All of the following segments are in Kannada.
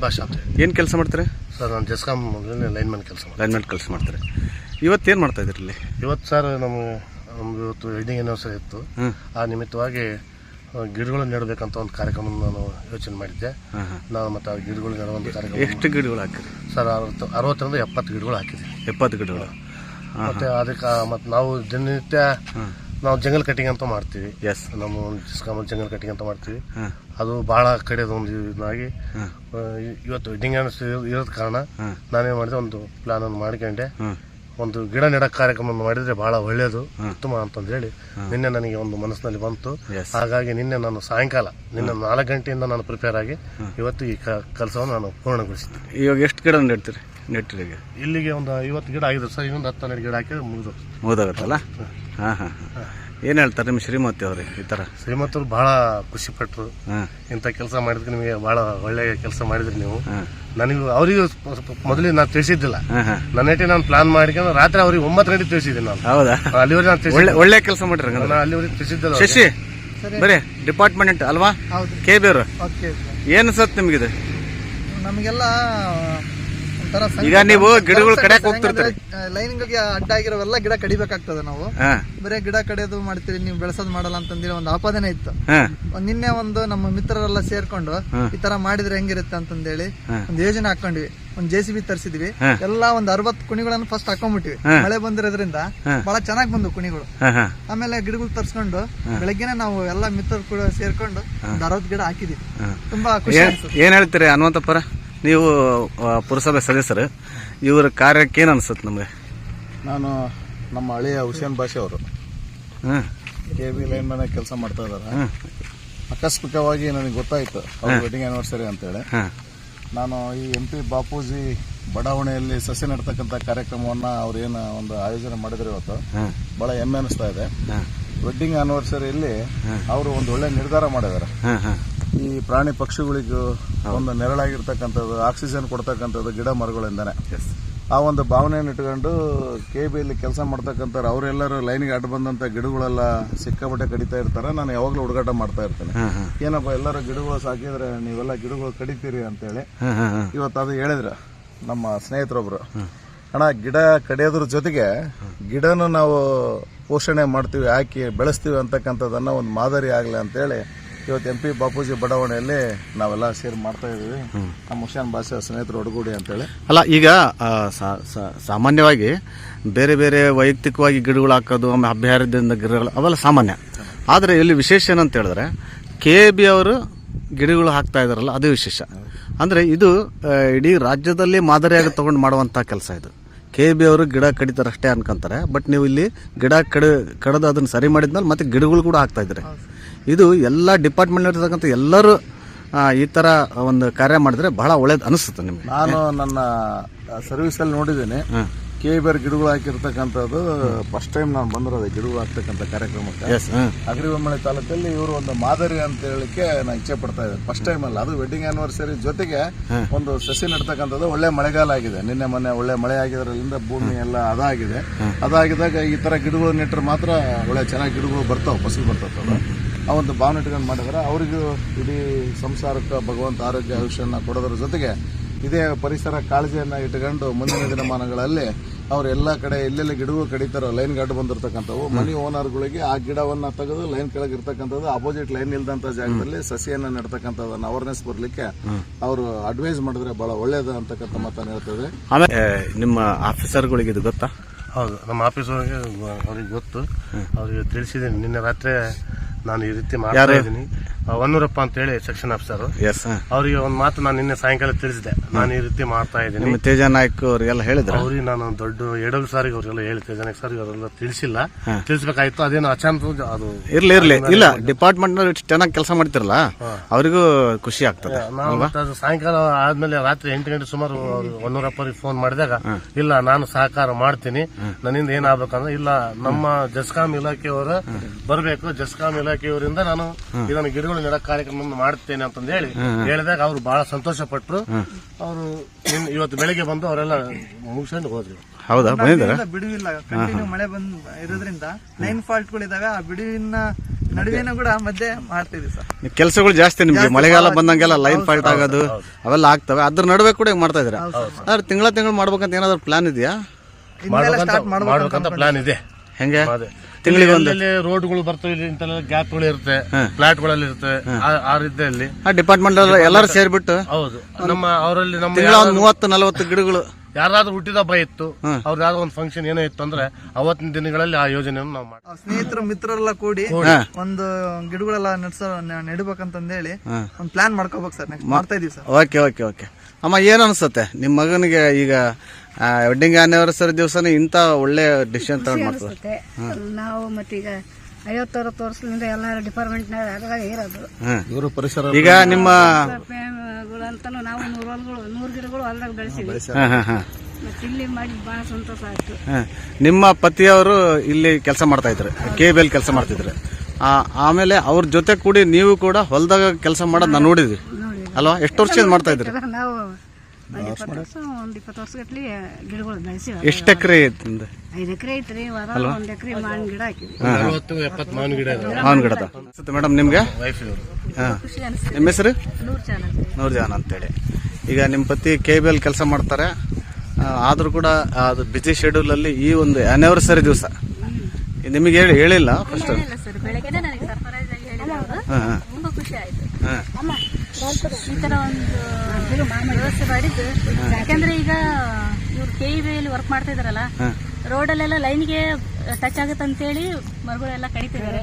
ಭಾಷಾ ಅಂತ ಹೇಳಿ. ಏನು ಕೆಲಸ ಮಾಡ್ತಾರೆ? ಸರ್ ನಾನು ಜಸ್ಕಾಮ್ ಲೈನ್ಮನ್ ಕೆಲಸ ಮಾಡಿ ಲೈನ್ಮೆಂಟ್ ಕೆಲಸ ಮಾಡ್ತಾರೆ. ಇವತ್ತೇನು ಮಾಡ್ತಾ ಇದ್ದೀರಿ ಇಲ್ಲಿ? ಇವತ್ತು ಸರ್ ನಮ್ಮ ನಮ್ದು ಇವತ್ತು ವೆಡ್ಡಿಂಗ್ ಆನಿವರ್ಸರಿ ಇತ್ತು. ಹ್ಮ್. ಆ ನಿಮಿತ್ತವಾಗಿ ಆ, ಗಿಡಗಳನ್ನು ನೆಡಬೇಕಂತ ಒಂದು ಕಾರ್ಯಕ್ರಮ ನಾನು ಯೋಚನೆ ಮಾಡಿದ್ದೆ. ನಾವು ಹಾಂ. ನಾನು ಮತ್ತು ಆ ಗಿಡಗಳು ನೆಡುವ ಒಂದು ಕಾರ್ಯಕ್ರಮ. ಎಷ್ಟು ಗಿಡಗಳು ಹಾಕಿರಿ? ಸರ್ ಅರವತ್ತು ಅರವತ್ತರಿಂದ ಎಪ್ಪತ್ತು ಗಿಡಗಳು ಹಾಕಿದ್ದೀವಿ. ಎಪ್ಪತ್ತು ಗಿಡಗಳು. ಮತ್ತೆ ಅದಕ್ಕೆ ಮತ್ತು ನಾವು ದಿನನಿತ್ಯ ನಾವು ಜಂಗಲ್ ಕಟಿಂಗ್ ಅಂತ ಮಾಡ್ತೀವಿ. ಎಸ್ ನಮ್ಮ ಡಿಸ್ಕಾಮಲ್ಲಿ ಜಂಗಲ್ ಕಟಿಂಗ್ ಅಂತ ಮಾಡ್ತೀವಿ. ಅದು ಭಾಳ ಕಡೆದು ಒಂದು ಇದಾಗಿ ಇವತ್ತು ವೆಡ್ಡಿಂಗ್ ಇರೋದ ಕಾರಣ ನಾನೇ ನಾನೇನು ಮಾಡಿದೆ ಒಂದು ಪ್ಲಾನ್ ಅನ್ನು ಮಾಡ್ಕೊಂಡೆ. ಒಂದು ಗಿಡ ನೆಡ ಕಾರ್ಯಕ್ರಮ ಮಾಡಿದ್ರೆ ಬಹಳ ಒಳ್ಳೆಯದು ಉತ್ತಮ ಅಂತಂದು ಹೇಳಿ ನಿನ್ನೆ ನನಗೆ ಒಂದು ಮನಸ್ಸಿನಲ್ಲಿ ಬಂತು. ಹಾಗಾಗಿ ನಿನ್ನೆ ನಾನು ಸಾಯಂಕಾಲ ನಿನ್ನೆ ನಾಲ್ಕು ಗಂಟೆಯಿಂದ ನಾನು ಪ್ರಿಪೇರ್ ಆಗಿ ಇವತ್ತು ಈ ಕೆಲಸವನ್ನು ನಾನು ಪೂರ್ಣಗೊಳಿಸಿದ್ದೆ. ಇವಾಗ ಎಷ್ಟು ಗಿಡ ನೆಡ್ತೀರಿ? ನೆಟ್ಟಿರಿ ಈಗ ಇಲ್ಲಿಗೆ ಒಂದು ಐವತ್ತು ಗಿಡ ಆಗಿದೆ ಸರ್ ಇನ್ನೊಂದು ಹತ್ತು ಹನ್ನೆರಡು ಗಿಡ ಹಾಕಿ ಮುಗಿದು. ಓದಾಗತ್ತಲ್ಲ ಹಾಂ. ಹಾಂ ಏನು ಹೇಳ್ತಾರೆ ನಿಮ್ಮ ಶ್ರೀಮತಿ ಅವ್ರಿ ಈ ಥರ? ಶ್ರೀಮಂತರು ಭಾಳ ಖುಷಿ ಪಟ್ಟರು ಹಾಂ. ಇಂಥ ಕೆಲಸ ಮಾಡಿದ್ರೆ ನಿಮಗೆ ಭಾಳ ಒಳ್ಳೆಯ ಕೆಲಸ ಮಾಡಿದ್ರಿ ನೀವು. ನನಗೂ ಅವರಿಗೂ ಮೊದಲಿಗೆ ನಾನು ತಿಳಿಸಿದ್ದಿಲ್ಲ. ನನ್ನೆಟ್ಟಿ ನಾನು ಪ್ಲಾನ್ ಮಾಡ್ಕೊಂಡು ರಾತ್ರಿ ಅವ್ರಿಗೆ ಒಂಬತ್ತು ಗಂಟೆ ತಿಳಿಸಿದ್ದೀನಿ ನಾನು. ಹೌದಾ? ಅಲ್ಲಿವರೆಗೆ ನಾನು ಒಳ್ಳೆ ಒಳ್ಳೆ ಕೆಲಸ ಮಾಡಿರಿ ನಾನು ಅಲ್ಲಿವರೆಗೆ ತಿಳಿಸಿದ್ದಿಲ್ಲ. ಶಶಿ ಬರೀ ಡಿಪಾರ್ಟ್ಮೆಂಟ್ ಅಲ್ವಾ? ಹೌದು. ಕೆ ಬಿ ಅವರು. ಏನು ಸತ್ ನಿಮಗಿದೆ? ನಮಗೆಲ್ಲ ಈಗ ನೀವು ಗಿಡಗಳು ಕಡಿಯಕ್ ಹೋಗ್ತಿರ್ತೀರಿ. ಲೈನಿಂಗ್ ಅಡ್ಡ ಆಗಿರೋವೆಲ್ಲ ಗಿಡ ಕಡಿಬೇಕಾಗ್ತದೆ ನಾವು. ಬರೀ ಗಿಡ ಕಡಿಯೋದು ಮಾಡ್ತೀರಿ ನೀವು ಬೆಳೆಸೋದ್ ಮಾಡಲ್ಲ ಅಂತಂದಿರ ಒಂದು ಆಪಾದನೆ ಇತ್ತು. ನಿನ್ನೆ ಒಂದು ನಮ್ಮ ಮಿತ್ರರೆಲ್ಲ ಸೇರ್ಕೊಂಡು ಈ ತರ ಮಾಡಿದ್ರೆ ಹೆಂಗಿರುತ್ತೆ ಅಂತಂದೇಳಿ ಒಂದು ಯೋಜನೆ ಹಾಕೊಂಡ್ವಿ ಒಂದ್ ಜೆ ಸಿ ಬಿ ತರಿಸಿದ್ವಿ. ಎಲ್ಲಾ ಒಂದ್ ಅರವತ್ ಕುಣಿಗಳನ್ನು ಫಸ್ಟ್ ಹಾಕೊಂಡ್ಬಿಟ್ಟಿವಿ ಮಳೆ ಬಂದಿರೋದ್ರಿಂದ ಬಹಳ ಚೆನ್ನಾಗಿ ಬಂದು ಕುಣಿಗಳು. ಆಮೇಲೆ ಗಿಡಗಳು ತರ್ಸ್ಕೊಂಡು ಬೆಳಗ್ಗೆನೆ ನಾವು ಎಲ್ಲಾ ಮಿತ್ರರು ಕೂಡ ಸೇರ್ಕೊಂಡು ಒಂದ್ ಅರವತ್ತು ಗಿಡ ಹಾಕಿದ್ವಿ. ತುಂಬಾ ಖುಷಿ ಏನ್ ಹೇಳ್ತೀರಿ ಹನುಮಂತಪ್ಪರ? ನೀವು ಪುರಸಭೆ ಸದಸ್ಯರು ಇವರ ಕಾರ್ಯಕ್ಕೆ ಏನು ಅನ್ಸುತ್ತೆ ನಮಗೆ? ನಾನು ನಮ್ಮ ಹಳೆಯ ಹುಸೇನ್ ಭಾಷೆ ಅವರು. ಕೆ ಬಿ ಲೈನ್ ಮನೆ ಕೆಲಸ ಮಾಡ್ತಾ ಇದ್ದಾರೆ. ಆಕಸ್ಮಿಕವಾಗಿ ನನಗೆ ಗೊತ್ತಾಯಿತು ಅವ್ರ ವೆಡ್ಡಿಂಗ್ ಆ್ಯನಿವರ್ಸರಿ ಅಂತೇಳಿ. ನಾನು ಈ ಎಂ ಪಿ ಬಾಪೂಜಿ ಬಡಾವಣೆಯಲ್ಲಿ ಸಸಿ ನೆಡ್ತಕ್ಕಂಥ ಕಾರ್ಯಕ್ರಮವನ್ನ ಅವ್ರೇನು ಒಂದು ಆಯೋಜನೆ ಮಾಡಿದ್ರು ಇವತ್ತು. ಭಾಳ ಬಹಳ ಹೆಮ್ಮೆ ಅನಿಸ್ತಾ ಇದೆ. ವೆಡ್ಡಿಂಗ್ ಆ್ಯನಿವರ್ಸರಿಯಲ್ಲಿ ಅವರು ಒಂದು ಒಳ್ಳೆ ನಿರ್ಧಾರ ಮಾಡಿದ್ದಾರೆ. ಈ ಪ್ರಾಣಿ ಪಕ್ಷಿಗಳಿಗೂ ಒಂದು ನೆರಳಾಗಿರ್ತಕ್ಕಂಥದ್ದು ಆಕ್ಸಿಜನ್ ಕೊಡ್ತಕ್ಕಂಥದ್ದು ಗಿಡ ಮರಗಳಿಂದಾನೆ. ಆ ಒಂದು ಭಾವನೆಯನ್ನು ಇಟ್ಕೊಂಡು ಕೆ ಬಿಯಲ್ಲಿ ಕೆಲಸ ಮಾಡ್ತಕ್ಕಂಥವ್ರು ಅವರೆಲ್ಲರೂ ಲೈನ್ಗೆ ಅಡ್ಡ ಬಂದಂಥ ಗಿಡಗಳೆಲ್ಲ ಸಿಕ್ಕಾಪಟ್ಟೆ ಕಡಿತಾ ಇರ್ತಾರೆ. ನಾನು ಯಾವಾಗಲೂ ಹುಡುಗಾಟ ಮಾಡ್ತಾ ಇರ್ತೇನೆ. ಏನಪ್ಪ ಎಲ್ಲರೂ ಗಿಡಗಳು ಸಾಕಿದ್ರೆ ನೀವೆಲ್ಲ ಗಿಡಗಳು ಕಡಿತೀರಿ ಅಂತೇಳಿ ಇವತ್ತು ಅದು ಹೇಳಿದ್ರು ನಮ್ಮ ಸ್ನೇಹಿತರೊಬ್ರು. ಅಣ್ಣ ಗಿಡ ಕಡಿಯೋದ್ರ ಜೊತೆಗೆ ಗಿಡನು ನಾವು ಪೋಷಣೆ ಮಾಡ್ತೀವಿ ಹಾಕಿ ಬೆಳೆಸ್ತೀವಿ ಅಂತಕ್ಕಂಥದ್ದನ್ನು ಒಂದು ಮಾದರಿ ಆಗಲಿ ಅಂತೇಳಿ ಇವತ್ತು ಎಂ ಪಿ ಬಾಪೂಜಿ ಬಡಾವಣೆಯಲ್ಲಿ ನಾವೆಲ್ಲ ಸೇರ್ ಮಾಡ್ತಾ ಇದೀವಿ ನಮ್ಮ ಹುಷಾನ್ ಭಾಷೆ ಸ್ನೇಹಿತರು ಒಡಗೂಡಿ ಅಂತೇಳಿ. ಅಲ್ಲ ಈಗ ಸಾಮಾನ್ಯವಾಗಿ ಬೇರೆ ಬೇರೆ ವೈಯಕ್ತಿಕವಾಗಿ ಗಿಡಗಳು ಹಾಕೋದು ಆಮೇಲೆ ಅಭ್ಯಾರದಿಂದ ಗಿಡಗಳು ಅವೆಲ್ಲ ಸಾಮಾನ್ಯ. ಆದರೆ ಇಲ್ಲಿ ವಿಶೇಷ ಏನಂತ ಹೇಳಿದ್ರೆ ಕೆ ಬಿ ಅವರು ಗಿಡಗಳು ಹಾಕ್ತಾ ಇದಾರಲ್ಲ ಅದು ವಿಶೇಷ. ಅಂದರೆ ಇದು ಇಡೀ ರಾಜ್ಯದಲ್ಲಿ ಮಾದರಿಯಾಗಿ ತೊಗೊಂಡು ಮಾಡುವಂಥ ಕೆಲಸ ಇದು. ಕೆ ಬಿ ಅವರು ಗಿಡ ಕಡಿತಾರೆ ಅಷ್ಟೇ ಅನ್ಕೊಂತಾರೆ ಬಟ್ ನೀವು ಇಲ್ಲಿ ಗಿಡ ಕಡ ಕಡದು ಅದನ್ನು ಸರಿ ಮಾಡಿದ್ಮೇಲೆ ಮತ್ತೆ ಗಿಡಗಳು ಕೂಡ ಹಾಕ್ತಾ ಇದ್ದಾರೆ. ಇದು ಎಲ್ಲ ಡಿಪಾರ್ಟ್ಮೆಂಟ್ ಇರ್ತಕ್ಕಂಥ ಎಲ್ಲರೂ ಈ ಥರ ಒಂದು ಕಾರ್ಯ ಮಾಡಿದ್ರೆ ಬಹಳ ಒಳ್ಳೇದು ಅನಿಸುತ್ತೆ ನಿಮಗೆ. ನಾನು ನನ್ನ ಸರ್ವಿಸ್ ಅಲ್ಲಿ ನೋಡಿದ್ದೇನೆ. ಕೆ ಬೇರೆ ಗಿಡಗಳು ಹಾಕಿರ್ತಕ್ಕಂಥದ್ದು ಫಸ್ಟ್ ಟೈಮ್ ನಾನು ಬಂದಿರೋದು ಗಿಡಗಳು ಹಾಕ್ತಕ್ಕಂಥ ಕಾರ್ಯಕ್ರಮಕ್ಕೆ. ಅಗ್ರಿಬೊಮ್ಮಳೆ ತಾಲೂಕಲ್ಲಿ ಇವರು ಒಂದು ಮಾದರಿ ಅಂತ ಹೇಳಿಕ್ಕೆ ನಾನು ಇಚ್ಛೆ ಪಡ್ತಾ ಇದ್ದೇನೆ. ಫಸ್ಟ್ ಟೈಮ್ ಅಲ್ಲ ಅದು ವೆಡ್ಡಿಂಗ್ ಆನಿವರ್ಸರಿ ಜೊತೆಗೆ ಒಂದು ಸಸಿ ನೆಡ್ತಕ್ಕಂಥದ್ದು ಒಳ್ಳೆ ಮಳೆಗಾಲ ಆಗಿದೆ. ನಿನ್ನೆ ಮೊನ್ನೆ ಒಳ್ಳೆ ಮಳೆ ಆಗಿದ್ರಿಂದ ಭೂಮಿ ಎಲ್ಲ ಅದಾಗಿದೆ. ಅದಾಗಿದಾಗ ಈ ತರ ಗಿಡಗಳು ನೆಟ್ಟರೆ ಮಾತ್ರ ಒಳ್ಳೆ ಚೆನ್ನಾಗಿ ಗಿಡಗಳು ಬರ್ತಾವೆ ಫಸಲು ಬರ್ತವೆ. ಆ ಒಂದು ಭಾವನೆ ಇಟ್ಕೊಂಡು ಮಾಡಿದ್ರೆ. ಅವರಿಗೂ ಇಡೀ ಸಂಸಾರಕ್ಕೆ ಭಗವಂತ ಆರೋಗ್ಯ ಆಯುಷ್ಯನ ಕೊಡೋದ್ರ ಜೊತೆಗೆ ಇದೇ ಪರಿಸರ ಕಾಳಜಿಯನ್ನು ಇಟ್ಕೊಂಡು ಮುಂದಿನ ದಿನಮಾನಗಳಲ್ಲಿ ಅವ್ರು ಎಲ್ಲ ಕಡೆ ಎಲ್ಲೆಲ್ಲಿ ಗಿಡಗಳು ಕಡಿತಾರೋ ಲೈನ್ ಗಾರ್ಡ್ ಬಂದಿರತಕ್ಕಂಥವು ಮನಿ ಓನರ್ಗಳಿಗೆ ಆ ಗಿಡವನ್ನು ತೆಗೆದು ಲೈನ್ ಕೆಳಗೆ ಇರ್ತಕ್ಕಂಥದ್ದು ಅಪೋಸಿಟ್ ಲೈನ್ ಇಲ್ದಂತ ಜಾಗದಲ್ಲಿ ಸಸಿಯನ್ನು ನೆಡ್ತಕ್ಕಂಥದ್ದನ್ನು ಅವೇರ್ನೆಸ್ ಬರಲಿಕ್ಕೆ ಅವರು ಅಡ್ವೈಸ್ ಮಾಡಿದ್ರೆ ಬಹಳ ಒಳ್ಳೇದು ಅಂತಕ್ಕಂಥ ಮಾತನ್ನು ಹೇಳ್ತದೆ ಆಮೇಲೆ ನಿಮ್ಮ ಆಫೀಸರ್ಗಳಿಗೆ ಇದು ಗೊತ್ತಾ? ಹೌದು ನಮ್ಮ ಆಫೀಸ್ ಒಳಗೆ ಅವ್ರಿಗೆ ಗೊತ್ತು. ಅವ್ರಿಗೆ ತಿಳಿಸಿದ್ದೀನಿ. ನಿನ್ನೆ ರಾತ್ರಿ ನಾನು ಈ ರೀತಿ ಮಾಡ್ತಾ ಇದ್ದೀನಿ. ಹೊನ್ನೂರಪ್ಪ ಅಂತ ಹೇಳಿ ಸೆಕ್ಷನ್ ಆಫೀಸರ್ ಎಸ್ ಅವರಿಗೆ ಒಂದು ಮಾತು ನಾನು ನಿನ್ನೆ ಸಾಯಂಕಾಲ ತಿಳಿಸಿದೆ. ನಾನು ಈ ರೀತಿ ಮಾಡ್ತಾ ಇದ್ದೀನಿ. ನಿಮ್ಮ ತೇಜ ನಾಯ್ಕ ಅವರಿಗೆಲ್ಲ ಹೇಳಿದ್ರು? ಅವ್ರಿಗೆ ನಾನು ದೊಡ್ಡ ಎಡಲ್ ಸಾರಿಗೆ ಅವ್ರಿಗೆಲ್ಲ ತೇಜ ನಾಯ್ಕ ಸರ್ ಅವರೆಲ್ಲ ತಿಳಿಸಿಲ್ಲ. ತಿಳಿಸ್ಬೇಕಾಯ್ತು ಅದೇನು ಅಚಾನಕ್ ಅದು ಇರ್ಲಿ ಇರ್ಲಿ. ಇಲ್ಲ ಡಿಪಾರ್ಟ್ಮೆಂಟ್ ಚೆನ್ನಾಗಿ ಕೆಲಸ ಮಾಡ್ತಿರಲ್ಲ ಅವರಿಗೂ ಖುಷಿ ಆಗ್ತದೆ ನಾವು ಅದು ಸಾಯಂಕಾಲ ಆದ್ಮೇಲೆ ರಾತ್ರಿ ಎಂಟು ಗಂಟೆ ಸುಮಾರು ಅವ್ರು ಅವ್ರಿಗೆ ಫೋನ್ ಮಾಡಿದಾಗ ಇಲ್ಲ ನಾನು ಸಹಕಾರ ಮಾಡ್ತೀನಿ ನನ್ನಿಂದ ಏನಾಗ್ಬೇಕಂದ್ರೆ ಇಲ್ಲ ನಮ್ಮ ಜಸ್ಕಾಂ ಇಲಾಖೆಯವರು ಬರಬೇಕು ಜಸ್ಕಾಂ ಇಲಾಖೆಯವರಿಂದ ನಾನು ಇದನ್ನು ಗಿಡಗಳು ನೆಡ ಕಾರ್ಯಕ್ರಮ ಮಾಡುತ್ತೇನೆ ಅಂತಂದು ಹೇಳಿ ಹೇಳಿದಾಗ ಅವರು ಬಹಳ ಸಂತೋಷ ಪಟ್ಟರು ಅವರು ಇವತ್ತು ಬೆಳಿಗ್ಗೆ ಬಂದು ಅವರೆಲ್ಲ ಮುಗಿಸ್ಕೊಂಡು ಹೋದ್ರು. ಹೌದಾ? ಬಿಡುವಿಲ್ಲ, ಕಂಟಿನ್ಯೂ ಮಳೆ ಬಂದ್ ಇರೋದ್ರಿಂದ ಲೈನ್ ಫಾಲ್ಟ್ ಗಳಿದಾವೆ ಆ ಬಿಡುವಿನ ನಡುವೆನೂ ಕೂಡ ಮಧ್ಯೆ ಮಾಡ್ತಿದ್ವಿ ಸರ್. ಕೆಲಸಗಳು ಜಾಸ್ತಿ ನಿಮ್ಗೆ. ಮಳೆಗಾಲ ಬಂದಂಗೆಲ್ಲ ಲೈನ್ ಫಾಲ್ಟ್ ಆಗೋದು ಅವೆಲ್ಲ ಆಗ್ತವೆ. ಅದ್ರ ನಡುವೆ ಕೂಡ ಹಿಂಗ್ ಮಾಡ್ತಾ ಇದ್ದೀರಾ? ಆದ್ರೆ ತಿಂಗಳ ತಿಂಗಳು ಮಾಡ್ಬೇಕಂತ ಏನಾದ್ರು ಪ್ಲಾನ್ ಇದೆಯಾ? ಮಾಡ್ಬೇಕಂತ ಪ್ಲಾನ್ ಇದೆ. ಹೆಂಗೆ? ತಿಂಗಳಿಗೆ ರೋಡ್ಗಳು ಬರ್ತವೆ ಇಲ್ಲಿ ಇಂತೆಲ್ಲ ಗ್ಯಾಪ್ಗಳು ಇರುತ್ತೆ ಫ್ಲಾಟ್ಗಳಲ್ಲಿ ಇರುತ್ತೆ ಆ- ಆ ರೀತಿಯಲ್ಲಿ. ಆ ಡಿಪಾರ್ಟ್ಮೆಂಟ್ ಎಲ್ಲರೂ ಸೇರ್ಬಿಟ್ಟು ಹೌದು. ನಮ್ಮ ಅವರಲ್ಲಿ ನಮ್ಮ ತಿಂಗಳ ಒಂದ್ ಮೂವತ್ತು ನಲವತ್ತು ಗಿಡಗಳು. ಯಾರಾದ್ರೂ ಹುಟ್ಟಿದ ಹಬ್ಬ ಇತ್ತು ಅವ್ರ ಯಾವ್ದೋ ಒಂದು ಫಂಕ್ಷನ್ ಏನೋ ಇತ್ತು ಅಂದ್ರೆ ಅವತ್ತಿನ ದಿನಗಳಲ್ಲಿ ಆ ಯೋಜನೆಯನ್ನು ನಾವು ಮಾಡ್ತೀವಿ. ಆ ಸ್ನೇಹಿತರು ಮಿತ್ರರೆಲ್ಲ ಕೂಡಿ ಒಂದು ಗಿಡಗಳೆಲ್ಲ ನಡ್ಸೋ ನೆಡಬೇಕಂತಂದೇಳಿ ನೆಡ್ಬೇಕಂತಂದೇಳಿ ಒಂದು ಪ್ಲಾನ್ ಮಾಡ್ಕೋಬೇಕು ಸರ್ ನೆಕ್ಸ್ಟ್ ಮಾಡ್ತಾ ಇದೀವಿ ಸರ್. Okay okay okay. ಅಮ್ಮ ಏನ್ ಅನ್ಸುತ್ತೆ? ನಿಮ್ಮ ಮಗನಿಗೆ ಈಗ ವೆಡ್ಡಿಂಗ್ ಆನಿವರ್ಸರಿ ದಿವಸನೇ ಇಂಥ ಒಳ್ಳೆ ಡಿಸಿಷನ್ ತಗೊಂಡ್ ಮಾಡ್ತಾರೆ ನಾವು ಮತ್ತೀಗ ಐವತ್ತರತ್ತು ವರ್ಷದಿಂದ ಎಲ್ಲ ಡಿಪಾರ್ಟ್ಮೆಂಟ್ನಾಗ ಅದ್ರಾಗ ಇರೋದು ಇವರು ಪರಿಸರ ಈಗ ನಿಮ್ಮ ನಾವು ನೂರು ಹೊಲಗಳು ನೂರು ಗಿಡಗಳು ಹೊಲದಾಗ ಬೆಳೆಸಿವಿ ಹಾ, ಹಾ, ಹಾ. ಮತ್ತೆ ಇಲ್ಲಿ ಮಾಡಿ ಸಂತೋಷ ಆಯ್ತು. ನಿಮ್ಮ ಪತಿಯವರು ಇಲ್ಲಿ ಕೆಲಸ ಮಾಡ್ತಾ ಇದ್ರು ಕೆ ಬಿ ಎಲ್ ಕೆಲಸ ಮಾಡ್ತಿದ್ರು. ಆ, ಆಮೇಲೆ ಅವ್ರ ಜೊತೆ ಕೂಡಿ ನೀವು ಕೂಡ ಹೊಲದಾಗ ಕೆಲಸ ಮಾಡೋದ್ ನಾನು ನೋಡಿದ್ವಿ. ಅಲ್ವಾ ಎಷ್ಟು ವರ್ಷ ಮಾಡ್ತಾ ಇದ್ರಿ ಅದ್ರ ನಾವು ಒಂದ್ ಇಪ್ಪತ್ತು ವರ್ಷ ಒಂದ್ ಇಪ್ಪತ್ತು ವರ್ಷ ಗಟ್ಲಿ ಗಿಡಗಳು ಬೆಳೆಸಿವಿ ಎಷ್ಟು ಎಕರೆ ನಿಮ್ದು? ಐದು ಎಕರೆ ಐತ್ರಿ ಹೊರ ಒಂದ್ ಎಕರೆ ಮಾವಿನ ಗಿಡ ಹಾಕಿವಿ ಅರವತ್ತು ಎಪ್ಪತ್ತು ಮಾವಿನ ಗಿಡ ಇದಾವೆ. ಮಾವಿನ ಗಿಡದ? ಮೇಡಮ್ ನಿಮ್ಗೆ? ವೈಫ್ ಇವರು. ಹಾ. ಖುಷಿ ನಿಮ್ಮ ಹೆಸರು? ನೂರು ಜನ ಅಂತೇಳಿ. ಈಗ ನಿಮ್ಮ ಪತಿ ಕೆ ಬಿ ಎಲ್ ಕೆಲಸ ಮಾಡ್ತಾರೆ. ಆದರೂ ಕೂಡ ಅದು ಬಿಸಿ ಶೆಡ್ಯೂಲ್ ಅಲ್ಲಿ ಈ ಒಂದು ಆನಿವರ್ಸರಿ ದಿವಸ. ನಿಮಗೆ ಹೇಳಿ ಹೇಳಿಲ್ಲ ಫಸ್ಟ್ ಹಾಂ ಸರ್ ಈ ತರ ಒಂದು ವ್ಯವಸ್ಥೆ ಮಾಡಿದ್ದು. ಯಾಕಂದ್ರೆ ಈಗ ಇವ್ರು ಕೆ ಅಲ್ಲಿ ವರ್ಕ್ ಮಾಡ್ತಾ ಇದಾರಲ್ಲ ಲೈನ್ ಲೈನ್ಗೆ ಟಚ್ ಆಗುತ್ತೆ ಅಂತೇಳಿ ಮರಗಳೆಲ್ಲ ಕಡಿತಿದ್ದಾರೆ.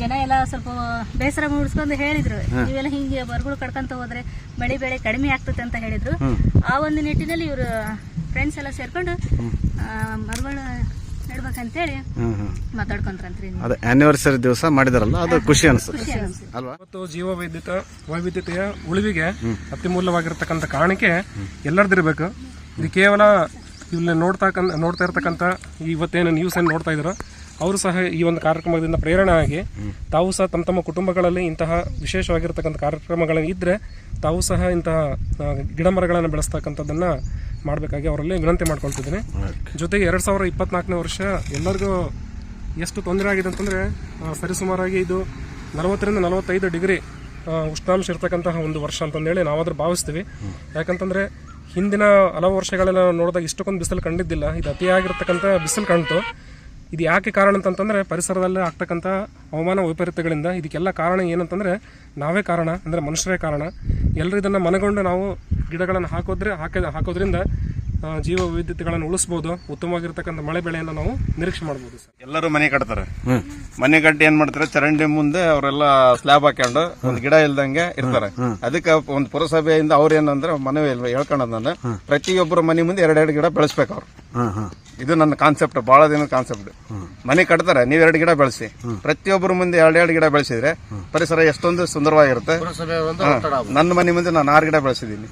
ಜನ ಎಲ್ಲ ಸ್ವಲ್ಪ ಬೇಸರ ಮೂಡಿಸ್ಕೊಂಡು ಹೇಳಿದ್ರು ನೀವೆಲ್ಲ ಹಿಂಗೆ ಮರಗಳು ಕಡ್ಕೊಂತ ಹೋದ್ರೆ ಮಳೆ ಬೆಳೆ ಕಡಿಮೆ ಆಗ್ತದೆ ಅಂತ ಹೇಳಿದ್ರು. ಆ ಒಂದು ನಿಟ್ಟಿನಲ್ಲಿ ಇವರು ಫ್ರೆಂಡ್ಸ್ ಎಲ್ಲ ಸೇರ್ಕೊಂಡು ಮರಗಳು ಮಾತಾಡ್ಕೊಂಡ್ರಂತ್ರಿ ಅದೇ ಆನಿವರ್ಸರಿ ದಿವಸ ಮಾಡಿದಾರಲ್ಲ ಅದು ಖುಷಿ ಅನಿಸುತ್ತೆ. ಅಲ್ವಾ? ಇವತ್ತು ಜೀವ ವೈದ್ಯತ ವೈವಿಧ್ಯತೆಯ ಉಳಿವಿಗೆ ಅತ್ಯಮೂಲ್ಯವಾಗಿರ್ತಕ್ಕಂಥ ಕಾರಣಕ್ಕೆ ಎಲ್ಲರದಿರ್ಬೇಕು ಇದು ಕೇವಲ ಇಲ್ಲಿ ನೋಡ್ತಕ್ಕಂಥ ನೋಡ್ತಾ ಇರ್ತಕ್ಕಂಥ ಇವತ್ತೇನು ನ್ಯೂಸ್ ಏನು ನೋಡ್ತಾ ಇದ್ರು ಅವರು ಸಹ ಈ ಒಂದು ಕಾರ್ಯಕ್ರಮದಿಂದ ಪ್ರೇರಣೆ ಆಗಿ ತಾವು ಸಹ ತಮ್ಮ ತಮ್ಮ ಕುಟುಂಬಗಳಲ್ಲಿ ಇಂತಹ ವಿಶೇಷವಾಗಿರ್ತಕ್ಕಂಥ ಕಾರ್ಯಕ್ರಮಗಳು ಇದ್ದರೆ ತಾವು ಸಹ ಇಂತಹ ಗಿಡ ಮರಗಳನ್ನು ಬೆಳೆಸ್ತಕ್ಕಂಥದ್ದನ್ನ ಮಾಡಬೇಕಾಗಿ ಅವರಲ್ಲಿ ವಿನಂತಿ ಮಾಡ್ಕೊಳ್ತಿದ್ದೀನಿ. ಜೊತೆಗೆ ಎರಡು ಸಾವಿರದ ಇಪ್ಪತ್ನಾಲ್ಕನೇ ವರ್ಷ ಎಲ್ಲರಿಗೂ ಎಷ್ಟು ತೊಂದರೆ ಆಗಿದೆ ಅಂತಂದರೆ ಸರಿಸುಮಾರಾಗಿ ಇದು ನಲವತ್ತರಿಂದ ನಲವತ್ತೈದು ಡಿಗ್ರಿ ಉಷ್ಣಾಂಶ ಇರ್ತಕ್ಕಂತಹ ಒಂದು ವರ್ಷ ಅಂತಂದೇಳಿ ನಾವಾದರೂ ಭಾವಿಸ್ತೀವಿ. ಯಾಕಂತಂದರೆ ಹಿಂದಿನ ಹಲವು ವರ್ಷಗಳೆಲ್ಲ ನೋಡಿದಾಗ ಇಷ್ಟಕ್ಕೊಂದು ಬಿಸಿಲು ಕಂಡಿದ್ದಿಲ್ಲ. ಇದು ಅತಿಯಾಗಿರ್ತಕ್ಕಂಥ ಬಿಸಿಲು ಕಾಣ್ತು ಇದು ಯಾಕೆ ಕಾರಣ ಅಂತಂತಂದರೆ ಪರಿಸರದಲ್ಲಿ ಆಗ್ತಕ್ಕಂಥ ಹವಾಮಾನ ವೈಪರೀತ್ಯಗಳಿಂದ ಇದಕ್ಕೆಲ್ಲ ಕಾರಣ ಏನಂತಂದರೆ ನಾವೇ ಕಾರಣ ಅಂದರೆ ಮನುಷ್ಯರೇ ಕಾರಣ. ಎಲ್ಲರೂ ಇದನ್ನ ಮನಗೊಂಡು ನಾವು ಗಿಡಗಳನ್ನು ಹಾಕೋದ್ರೆ ಹಾಕ ಹಾಕೋದ್ರಿಂದ ಜೀವ ವೈವಿಧ್ಯತೆಗಳನ್ನು ಉಳಿಸ್ಬೋದು ಉತ್ತಮವಾಗಿರ್ತಕ್ಕಂಥ ಮಳೆ ಬೆಳೆಯನ್ನು ನಾವು ನಿರೀಕ್ಷೆ ಮಾಡ್ಬೋದು ಸರ್. ಎಲ್ಲರೂ ಮನೆ ಕಟ್ತಾರೆ. ಮನೆ ಕಟ್ಟಿ ಏನ್ ಮಾಡ್ತಾರೆ? ಚರಂಡಿ ಮುಂದೆ ಅವರೆಲ್ಲ ಸ್ಲ್ಯಾಬ್ ಹಾಕೊಂಡು ಒಂದು ಗಿಡ ಇಲ್ದಂಗೆ ಇರ್ತಾರೆ. ಅದಕ್ಕೆ ಒಂದು ಪುರಸಭೆಯಿಂದ ಅವ್ರ ಏನಂದ್ರೆ ಮನವಿ ನಾನು ಪ್ರತಿಯೊಬ್ಬರು ಮನೆ ಮುಂದೆ ಎರಡೆರಡು ಗಿಡ ಬೆಳೆಸ್ಬೇಕು ಅವ್ರು. ಇದು ನನ್ನ ಕಾನ್ಸೆಪ್ಟ್ ಬಹಳ ದಿನದ ಕಾನ್ಸೆಪ್ಟ್ ಮನೆ ಕಟ್ತಾರೆ ನೀವು ಎರಡು ಗಿಡ ಬೆಳೆಸಿ. ಪ್ರತಿಯೊಬ್ಬರ ಮುಂದೆ ಎರಡೆರಡು ಗಿಡ ಬೆಳೆಸಿದ್ರೆ ಪರಿಸರ ಎಷ್ಟೊಂದು ಸುಂದರವಾಗಿರುತ್ತೆ. ನನ್ನ ಮನೆ ಮುಂದೆ ನಾನು ಆರು ಗಿಡ ಬೆಳೆಸಿದ್ದೀನಿ.